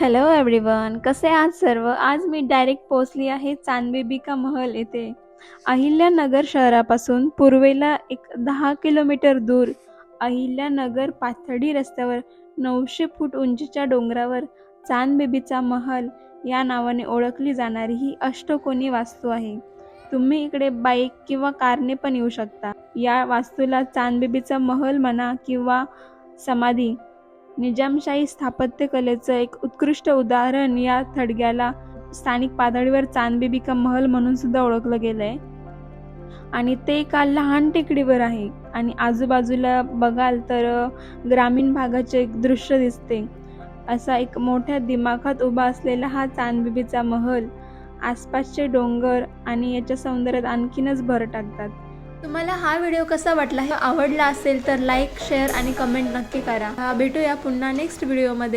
Hello everyone कसे आज सर्व? आज मी डायरेक्ट पोहोचली आहे चांदबेबिका महल येथे. अहिल्यानगर शहरापासून पूर्वेला एक दहा किलोमीटर दूर. अहिल्यानगर पाथडी रस्त्यावर नऊशे फूट उंचीच्या डोंगरावर चांदबेबीचा महल या नावाने ओळखली जाणारी ही अष्टकोनी वास्तू आहे. तुम्ही इकडे बाईक किंवा कारने पण येऊ शकता. या वास्तूला चांदबेबीचा महल म्हणा किंवा समाधी निजामशाही स्थापत्यकलेचं एक उत्कृष्ट उदाहरण या थडग्याला स्थानिक पातळीवर चांदबिबिका महल म्हणून सुद्धा ओळखलं गेलं आहे आणि ते एका लहान टेकडीवर आहे. आणि आजूबाजूला बघाल तर ग्रामीण भागाचे एक दृश्य दिसते. असा एक मोठ्या दिमाखात उभा असलेला हा चांदबिबीचा महल आसपासचे डोंगर आणि याच्या सौंदर्यात आणखीनच भर टाकतात. तुम्हाला हा व्हिडिओ कसा वाटला? हे आवडला असेल तर लाईक शेअर आणि कमेंट नक्की करा. हा भेटूया पुन्हा नेक्स्ट व्हिडिओमध्ये